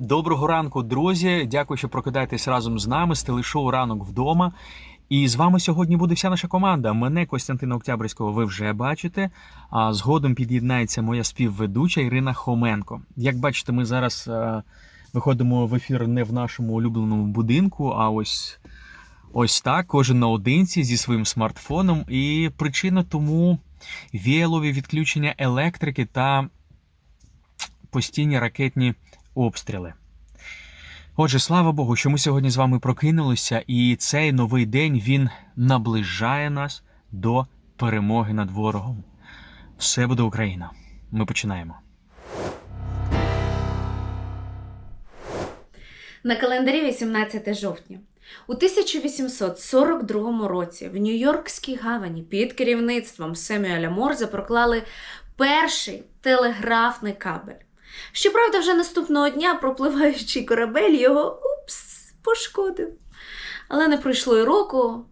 Доброго ранку, друзі. Дякую, що прокидаєтесь разом з нами з телешоу Ранок вдома. І з вами сьогодні буде вся наша команда. Мене Костянтина Октябрьського ви вже бачите. А згодом під'єднається моя співведуча Ірина Хоменко. Як бачите, ми зараз е, виходимо в ефір не в нашому улюбленому будинку, а ось ось так, кожен наодинці зі своїм смартфоном. І причина тому віялові відключення електрики та постійні ракетні обстріли. Отже, слава Богу, що ми сьогодні з вами прокинулися, і цей новий день він наближає нас до перемоги над ворогом. Все буде Україна. Ми починаємо. На календарі 18 жовтня. У 1842 році в Нью-Йоркській гавані під керівництвом Семюеля Морзе проклали перший телеграфний кабель. Щоправда, вже наступного дня пропливаючий корабель його упс, пошкодив. Але не пройшло й року.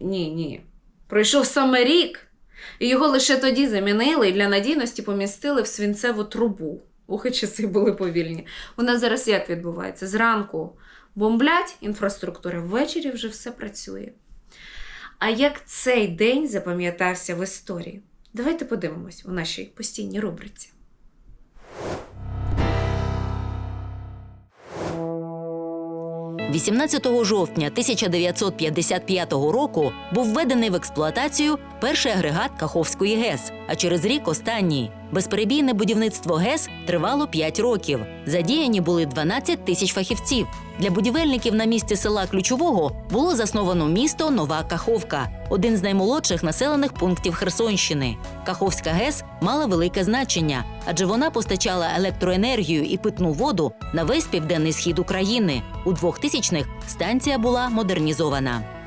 Ні, ні. Пройшов саме рік, і його лише тоді замінили і для надійності помістили в свінцеву трубу. І часи були повільні. У нас зараз як відбувається? Зранку бомблять інфраструктури, ввечері вже все працює. А як цей день запам'ятався в історії? Давайте подивимось у нашій постійній рубриці. – 18 жовтня 1955 року був введений в експлуатацію перший агрегат Каховської ГЕС, а через рік останній. Безперебійне будівництво ГЕС тривало 5 років. Задіяні були 12 тисяч фахівців. Для будівельників на місці села Ключового було засновано місто Нова Каховка, один з наймолодших населених пунктів Херсонщини. Каховська ГЕС мала велике значення, адже вона постачала електроенергію і питну воду на весь південний схід України. У 2000-х станція була модернізована.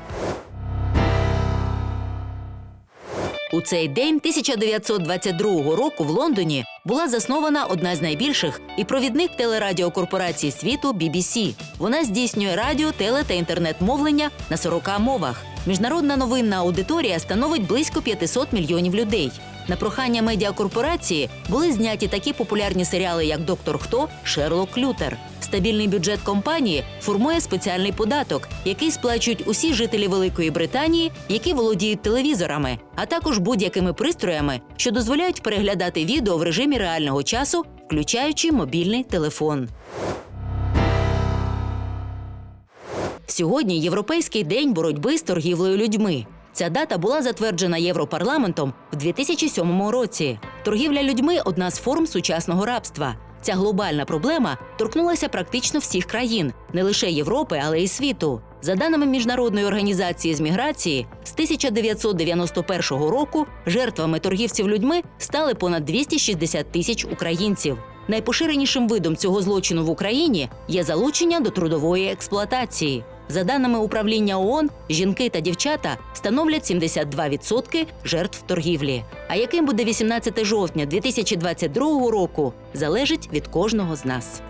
У цей день 1922 року в Лондоні була заснована одна з найбільших і провідник телерадіокорпорацій світу BBC. Вона здійснює радіо, теле та інтернет-мовлення на 40 мовах. Міжнародна новинна аудиторія становить близько 500 мільйонів людей. На прохання медіакорпорації були зняті такі популярні серіали, як Доктор Хто, Шерлок Лютер. Стабільний бюджет компанії формує спеціальний податок, який сплачують усі жителі Великої Британії, які володіють телевізорами, а також будь-якими пристроями, що дозволяють переглядати відео в режимі реального часу, включаючи мобільний телефон. Сьогодні Європейський день боротьби з торгівлею людьми. Ця дата була затверджена Європарламентом в 2007 році. Торгівля людьми одна з форм сучасного рабства. Ця глобальна проблема торкнулася практично всіх країн, не лише Європи, але й світу. За даними міжнародної організації з міграції, з 1991 року жертвами торгівців людьми стали понад 260 тисяч українців. Найпоширенішим видом цього злочину в Україні є залучення до трудової експлуатації. За даними управління ООН, жінки та дівчата становлять 72% жертв торгівлі. А яким буде 18 жовтня 2022 року, залежить від кожного з нас.